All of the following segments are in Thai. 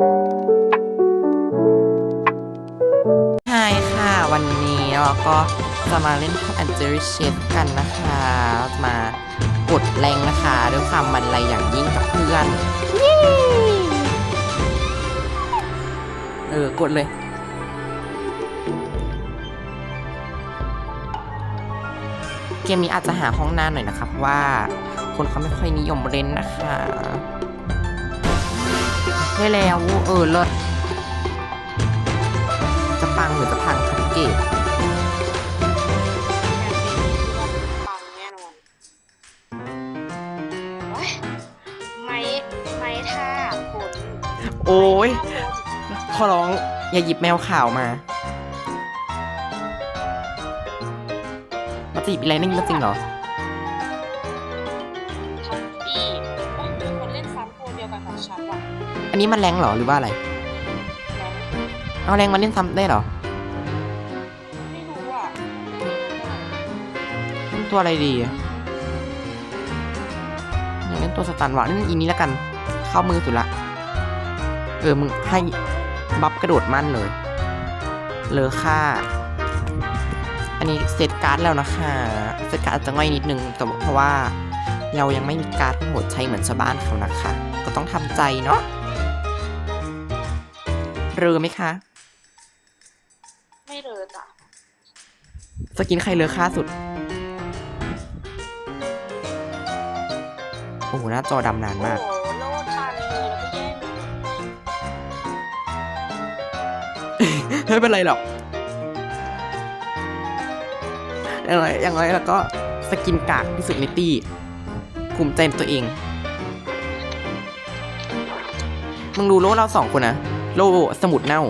ไฮค่ะวันนี้เราก็จะมาเล่น Tom and Jerry Chef กันนะคะ มากดแรงนะคะ ด้วยความมันไรอย่างยิ่งกับเพื่อน เออกดเลยเกมนี้อาจจะหาห้องหน้าหน่อยนะครับว่าคนเขาไม่ค่อยนิยมเล่นนะคะ ได้แล้ว เออเลิศจะปังหรือจะพังคะพี่เกดปังแน่นอนโอ๊ยไม้ไม้ท่าผลโอ้ยขอร้องอย่าหยิบแมวขาวมามาจีบอีไรนิ่งมาจริงเหรอ นนี้มันแรงเหรอหรือว่าอะไร เอาแรงมาเล่นซ้ำได้เหรอ ไม่รู้อะเล่นตัวอะไรดีอยากเล่นตัวสตันวะเล่นอีนี้แล้วกัน เข้ามือสุดละ เออมึงให้บัฟกระโดดมั่นเลย เลอค่า อันนี้เซตการ์ดแล้วนะคะเซตการ์ดอาจจะง่อยนิดนึงแต่เพราะว่าเรายังไม่มีการ์ดทั้งหมดใช้เหมือนชาวบ้านเขานะคะ ก็ต้องทำใจเนาะ เรือไหมคะ ไม่เลยจ้ะสกินใครเลอค่าสุด โอ้โหหน้าจอดำนานโอ้มากโหโลดทันเลยแล้วก็แย่งไม่เป็นไรหรอกอย่างไรอย่างไรแล้วก็สกินกากที่สุดในตี้ ภูมิใจในตัวเอง มึงดูโล่เราสองคนนะ โล่สมุดเน่า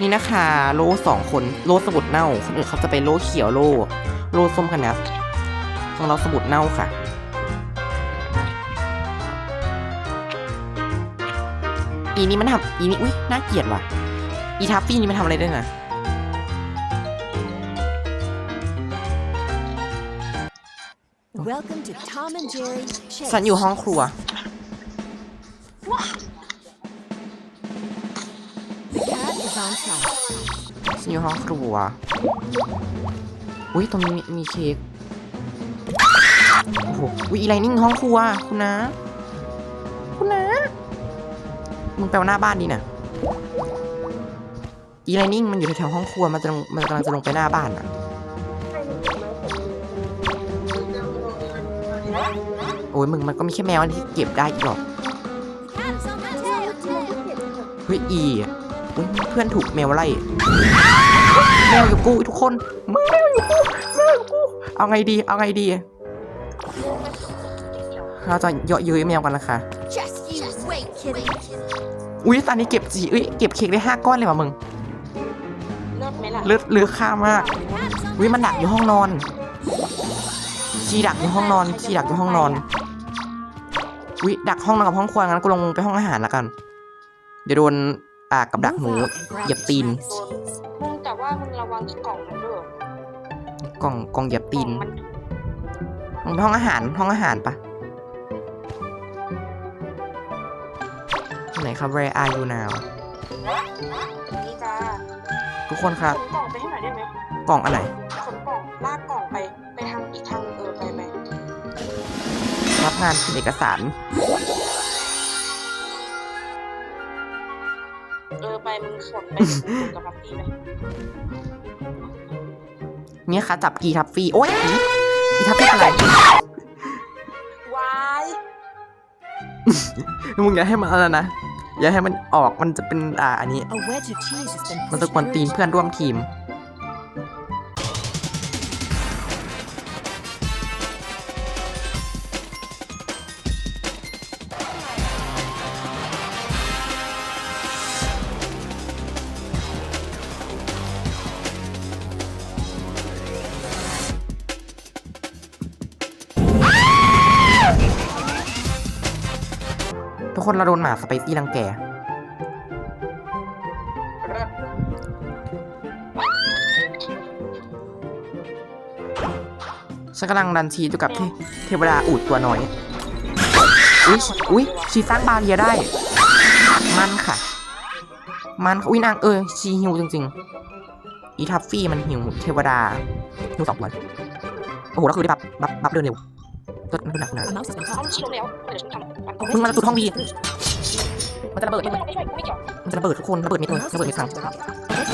นี่นะคะ โล่สองคนโล่สมุดเน่าคนอื่นเขาจะไปโล่เขียวโล่โล่ส้มกันนะของเราสมุดเน่าค่ะอีนี่มันทำอีนี่อุ้ยน่าเกลียดว่ะ อีทัฟฟี่นี่มันทำอะไรได้นะ Welcome to Tom and Jerry Chase. ฉันอยู่ห้องครัว ฉันอยู่ห้องครัว อุ้ยตรงนี้มีมีเค้ก โอ้โหอุ้ยอีไลนิ่งห้องครัว คุณนะ คุณนะ มึงไปเอาหน้าบ้านดีนะอีไลนิ่งมันอยู่แถวๆห้องครัว มันจะลงมันกำลังจะลงไปหน้าบ้านอะ โอ้ยมึงมันก็มีแค่แมวที่เก็บได้อีกหรอก เฮ้ยอีอะอุ๊ยเพื่อนถูกแมวไล่แมวอยู่กูทุกคนแมวอยู่กูแมวอยู่กูเอาไงดีเอาไงดีเราจะเยาะเย้ยแมวกันนะคะ Just you wait, kitty. อุ้ยตอนนี้เก็บจีเอ้ยเก็บเค้กได้ห้าก้อนเลยว่ะมึงเลิศไหมล่ะเลือดเลือค่ามาก The cat is on อุ้ยมันดักอยู่ห้องนอนชีดักอยู่ห้องนอนชีดักอยู่ห้องนอนอุ้ยดักห้องนอนกับห้องครัวงั้นกูลงไปห้องอาหารละกัน เดี๋ยวโดนอ่ากับดักหมูเหยียบตีนโดนมึงแต่ว่ามึงระวังกล่องมันด้วยกล่องกล่องเหยียบตีนกล่องมันลงไปห้องอาหารห้องอาหารปะไหนครับ Where are you now นี่จ้าทุกคนครับขนกล่องไปให้หน่อยได้ไหมกล่องอันไหนขนกล่องลากกล่องไปไปทางอีกทางเออไปไหมรับงานพิมพ์เอกสาร ออไปมึงขนไปมึงขนกับพับปี้ไปเนี่ยค่ะจับกีทัฟฟี่โอ๊ยอีอีทัฟฟี่อะไรวายมึงอย่าให้มันอะไรนะอย่าให้มันออกมันจะเป็นอ่าอันนี้ A wedge of cheese has been มัน pushed จะกวนตีน through. เพื่อนร่วมทีม คนเราโดนหมาสไปซี่รังแกฉันกำลังดันชีอยู่กับเทเทวดาอูดตัวน้อย อุ้ยอุ้ยชีสร้างบาเรียได้ มันค่ะ มันอุ้ยนางเออ ชีหิวจริง ๆ อีทัฟฟี่มันหิวเทวดาหิวสองวัน โอ้โห แล้วคือได้บับบับบับเดินเร็ว ก็ไม่เป็นหนักหนาเขาชี้ลงแล้วเดี๋ยวฉันทำมึงมา rescue จุดห้องบีมันจะระเบิดไม่ช่วยไม่เกี่ยวมันจะระเบิดทุกคนระเบิดไม่ been เลย caught. A ระเบิดไม่ครั้ง has been caught.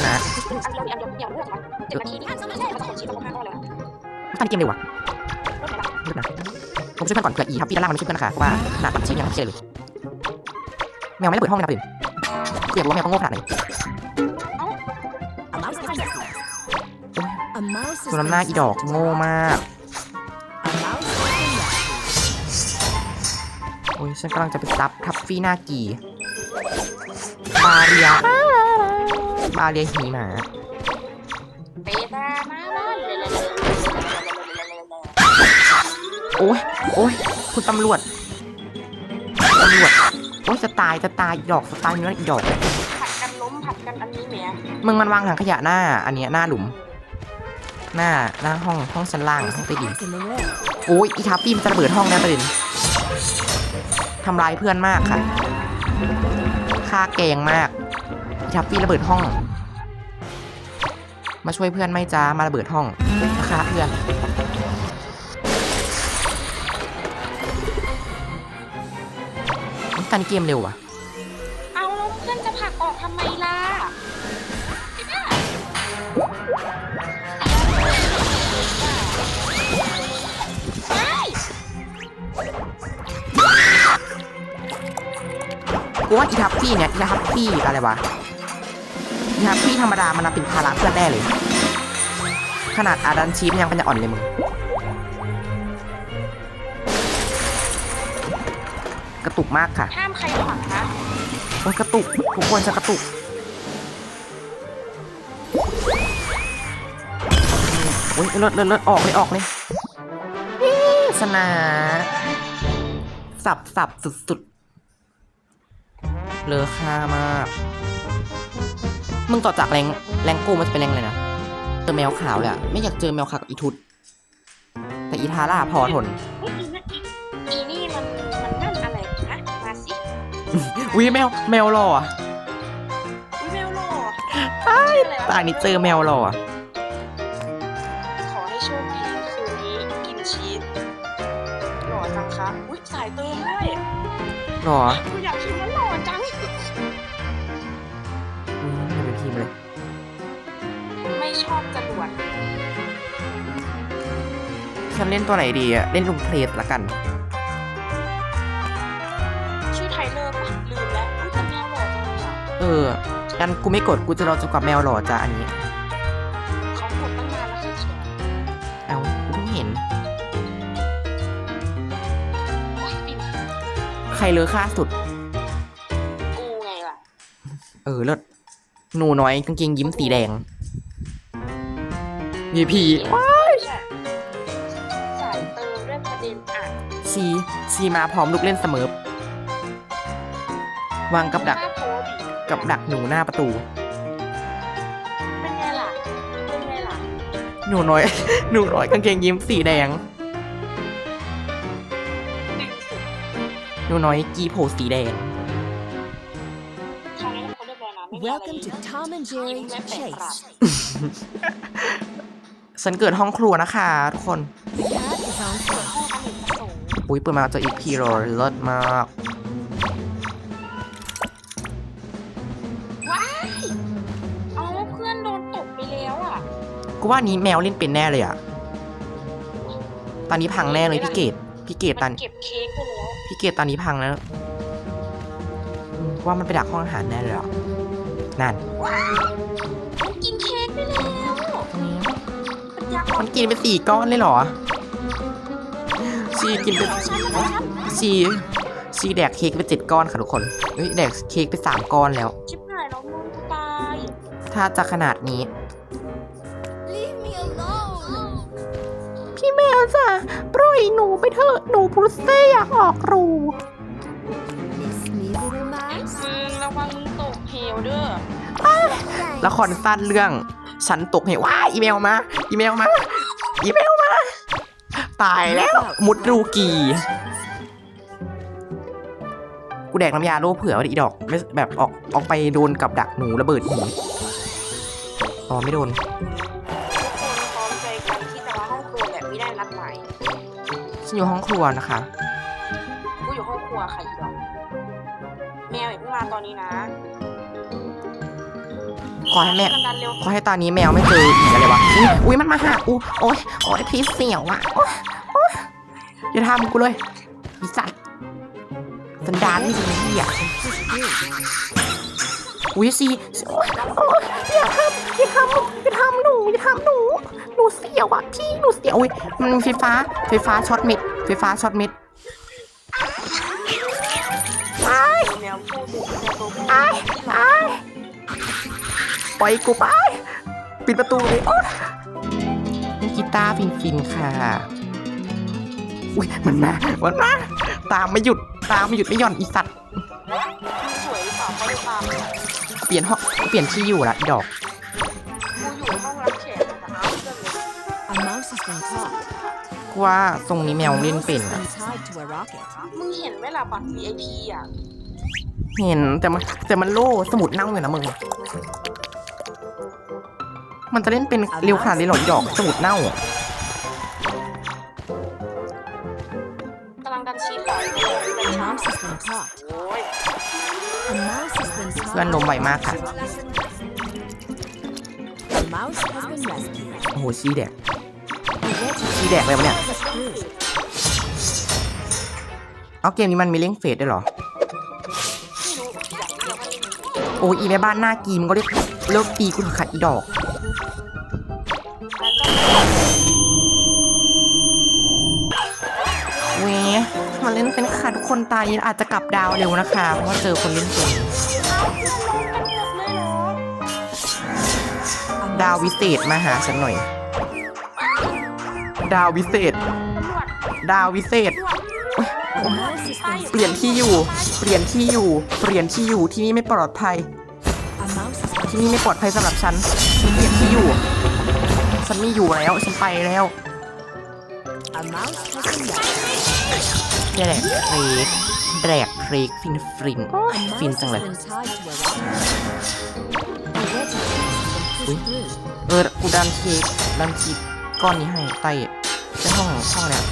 นะอันเดียวอันยวอย่างเลือกนะเจ็ดนาทีนี่มันจะของชีสต้องห้าก้อนแล้วตั้งเกมเร็วว่ะรถไหนล่ะเลิศนะผมช่วยเพื่อนก่อนเผื่ออีทัฟฟี่ด้านล่างมันไม่ช่วยเพื่อนนะคะเพราะว่าหนักมันชิ้นยังไม่เชื่อเลยแมวไม่ระเบิดห้องเลยนะประเด็นกูอยากรู้ว่าแมวต้องโง่ขนาดไหนตัวน้ำหน้าอีดอกโง่มาก โอ้ยฉันกำลังจะไปซับทัฟฟี่หน้ากีบาเรียบาเรียหีหมาเปตามาโอ้ยโอ้ยคุณตำรวจตำรวจโอ้ยจะตายจะตายดอกจะตายเนื้ออีดอกผัดกันล้มผัดกันอันนี้แหมมึงมันวางถังขยะหน้า อันเนี้ยหน้าหลุม หน้าหน้าห้องห้องชั้นล่างห้องใต้ดินโอ้ยอีทัฟฟี่มันจะระเบิดห้องแนะประเด็น ทำลายเพื่อนมากค่ะฆ่าแกงมากอีทัฟฟี่ระเบิดห้อง มาช่วยเพื่อนไม่จ้ามาระเบิดห้องมาฆ่าเพื่อนอุ๊ยตอนเกมเร็วอะเอาแล้วเพื่อนจะผลักออกทำไมล่ะ กูว่าอีทัฟฟี่เนี่ยอีทัฟฟี่อะไรวะอีทัฟฟี่ธรรมดามันนะเป็นภาระเพื่อนแน่เลย ขนาดอาดันชีฟยังเป็นจะอ่อนเลยมึงกระตุกมากค่ะ ห้ามใครผลักนะโอ้ยกระตุกทุกคนจะกระตุก โอ้ยเลิศเลิศเลิศออกเลยออกเลยนี่สนา สับสับสุดสุดๆ เลอค่ามาก มึงต่อจากแรงแรงกูมันจะเป็นแรงอะไรนะเจอแมวขาวเลยอะไม่อยากเจอแมวขาวกับอีทุด แต่อีทาร่าพอทนอุ๊ยอีนั่นอีอีนี่มันมันนั่นอะไรนะมาสิวิแมวแมวหล่ออะอุ้ยแมวหล่อตายตายนี่เจอแมวหล่ออะขอให้โชคดีคืนนี้กินชีสหล่อจังคะอุ้ยสายเติมด้วยหล่อ จรวดฉันเล่นตัวไหนดีอะเล่นลุงเพลสละกัน ชื่อไทเลอร์ปะลืมแล้วอุ้ยแต่แมวหล่อจังเลยอะเอองั้นกูไม่กดกูจะรอจนกว่าแมวหล่อจ้ะอันนี้ เขาหมดตั้งนานแล้วค่ะเชียวเอากูเพิ่งเห็น โอ้ยปิ่นใครเลอค่าสุด กูไงล่ะเออเลิศหนูน้อยกางเกงยิ้มสีแดง ยีพีว้าสายเติมเรื่องประเด็นอะชีชีมาพร้อมลูกเล่นเสมอวางกับดักหน้าโพดิกับดักหนูหน้าประตู เป็นไงล่ะ เป็นไงล่ะ หนูน้อย หนูน้อยกางเกงยิ้มสีแดง ดึงสุดหนูน้อยกีโผสีแดง คราวนี้เขาเรียบร้อยนะไม่มีอะไร Welcome to Tom and Jerry Chase. ฉันเกิดห้องครัวนะคะ ทุกคน The cat is on foot. ห้องอเนกประสงค์อุ้ยเปิดมาเจออีกพีโรเลิศมากว้ายเอาแล้วเพื่อนโดนตกไปแล้วอะกูว่านี้แมวเล่นเป็นแน่เลยอะตอนนี้พังแน่เลยพี่เกดพี่เกดตมัอนนเก็บเค้กไปแล้วพี่เกดตอนนี้พังแล้วอืมว่ามันไปดักห้องอาหารแน่เลยอะนั่นมันกินเค้กไปแล้วปัญญาอ่อ มันนกินไปสี่ก้อนเลยเหรอชีกินไปฉันนะครับชีชีแดกเค้กไปเจ็ดก้อนค่ะทุกคนเอ้ยแดกเค้กไปสามก้อนแล้ว ชิบหายแล้วมึงกูตายถ้าจะขนาดนี้ Leave me alone. พี่แมวจ้ะปล่อยหนูไปเถอะหนูพุสเต้อยากออกรู Miss me, little mouse. มึงระวังมึงตกเหวเด้อ Thanks. ละครสั้นเรื่อง ฉันตกเหวว้าอีเมลมา อีเมลมา อีเมลมา ตายแล้วมุดรูกีกูแดกน้ำยาโล่เผื่อไว้ดิอีดอกไม่แบบออกออกไปโดนกับดักหนูระเบิดหีอ๋อไม่โดนทุกคนพร้อมใจกันที่จะมาห้องครัวแบบไม่ได้นัดหมายฉันอยู่ห้องครัวนะคะ กูอยู่ห้องครัวค่ะอีดอกแมวอย่าเพิ่งมาตอนนี้นะ ขอให้แม่ดันๆเร็วขอให้ตอนนี้แมวไม่เจออีกอะไรวะอุ๊ยอุ้ยมันมาหากูโอ๊ยโอ๊ยพี่เสียวอะโอ๊ยโอ๊ยอย่าทำกูเลยอีสัตว์สันดานไม่ดีเหี้ยอุ้ยซีโอ๊ยโอ๊ยอย่าทำอย่าทำอย่าทำหนูอย่าทำหนูหนูเสียวอะพี่หนูเสียวอุ้ยมันมีไฟฟ้าไฟฟ้าช็อตเม็ดไฟฟ้าช็อตเม็ดแมวพูดแมวตัวพูดอ้ายอ้าย ปล่อยกูไป ปิดประตูเลยโอ๊ยนี่กีตาร์ฟินฟินๆค่ะ อุ้ยมันมา มันมา ตามไม่หยุด ตามไม่หยุดไม่หย่อนอีสัตว์ สวยหรือเปล่าเขาเลยตามกูเปลี่ยนห้องเปลี่ยนที่อยู่ละอีดอก อยู่ห้องรับแขกแต่เอาเพื่อนเลย A mouse has been caught. กูว่าทรงนี้แมวเล่น Mouse เป็น has อะ been tied to a rocket. มึงเห็นไหมล่ะบัตร VIP อะ เห็นแต่มันแต่มันโล่สมุดเน่าอยู่นะมึง มันจะเล่นเป็นเร็วขนาดนี้เหรออีดอกสมุดเน่าอะกำลังดันชีสต่อ A mouse has been caught. โอ้ย A mouse has been เพื่อนลม tied. ไวมากค่ะ A mouse has been rescued. โอ้โหชี้แดก The red ชี้แดกเลยวะเนี่ย has approved. เอาเกมนี้มันมีเล่งเฟสด้วยเหรอ โอ้ยอีแม่บ้านหน้ากีมก็เลิกเลิกตีกูเถอะขัดอีดอกเว้ยมันเล่นเป็นค่ะทุกคนตายอาจจะกลับดาวเร็วนะคะ เพราะว่าเจอคนเล่นเป็นดาววิเศษมาหาฉันหน่อย ดาววิเศษ ดาววิเศษ เปลี่ยนที่อยู่ เปลี่ยนที่อยู่ เปลี่ยนที่อยู่ที่นี่ไม่ปลอดภัย ที่นี่ไม่ปลอดภัยสำหรับฉันฉันเปลี่ยนที่อยู่ ฉันไม่อยู่แล้ว ฉันไปแล้วแดกเครกแดกเครกฟินฟินฟินจังเลยเออกูดันเค้กดันชีสก้อนนี้ให้ใต้ใต้ห้องห้องแล้ว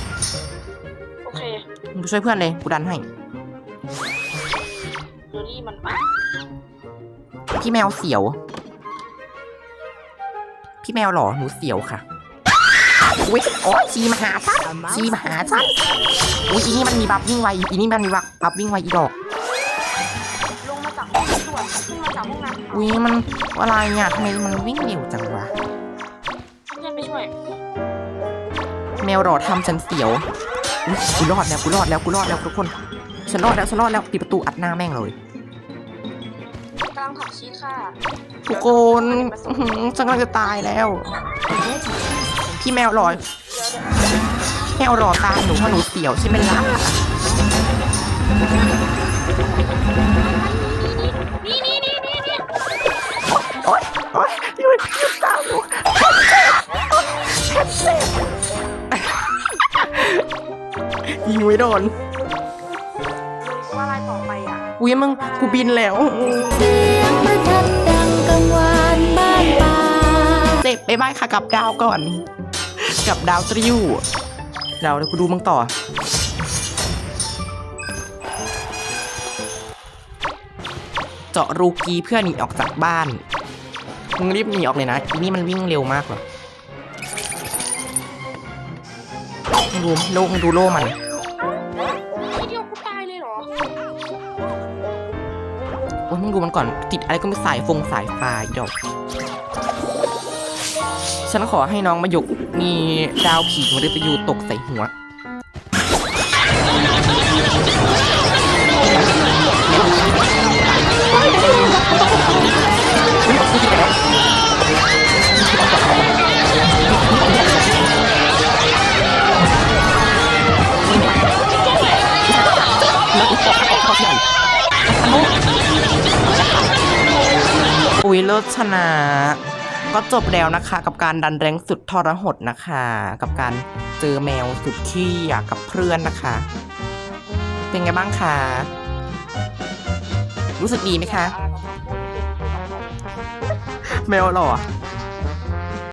มึงไปช่วยเพื่อนเลย กูดันให้เดี๋ยวนี้มันมาพี่แมวเสียว พี่แมวเหรอ หนูเสียวค่ะอุ้ยโอ้ยชีมาหาฉัน A mouse ชีมาหา has ฉัน been rescued. อุ้ยอีนี่มันมีบัฟวิ่งไว อีนี่มันมีบัฟบัฟวิ่งไวอีดอก ลงมาจากห้องตรวจขึ้นมาจากห้องน้ำอุ้ยมันอะไรอะทำไมมันวิ่งเร็วจังวะเพื่อนไปช่วย แมวหลอดทำฉันเสียว อุ๊ยกูรอดแล้วกูรอดแล้วกูรอดแล้วทุกคนฉันรอดแล้วฉันรอดแล้วปิดประตูอัดหน้าแม่งเลยกำลังถักชีสค่ะทุกคนอื้อหือฉันกำลังจะตายแล้ว The red has been พี่แมวหลอดแมวหลอดตามหนูเพราะหนูเสียวใช่ไหมล่ะนี่นี่นี่นี่นี่โอ๊ยโอ๊ยหยุดหยุดตามหนูแค่เจ็บ ยิงไม่โดนมึงว่าอะไรต่อไปอะอุ้ยมึงกูบินแล้วเสียงประทัดดังกังวานบ้านป่าเจ็บไปบายค่ะกลับดาวก่อนกลับดาวตริวดาวเดี๋ยวกูดูมึงต่อเจาะรูกีเพื่อหนีออกจากบ้าน มึงรีบหนีออกเลยนะอีนี่มันวิ่งเร็วมากเหรอมึงดูโลมึงดูโล่มัน ดูมันก่อนติดอะไรก็ไม่สายฟงสายฟ้าอีดอกฉันขอให้น้องมาหยกมีดาวผีของเดตยูตกใส่หัว ชนะ ก็จบแล้วนะคะ กับการดันแรงสุดทรหดนะคะ กับการเจอแมวสุดขี้อยากกับเพื่อนนะคะ เป็นไงบ้างคะรู้สึกดีไหมคะ แมวหรอ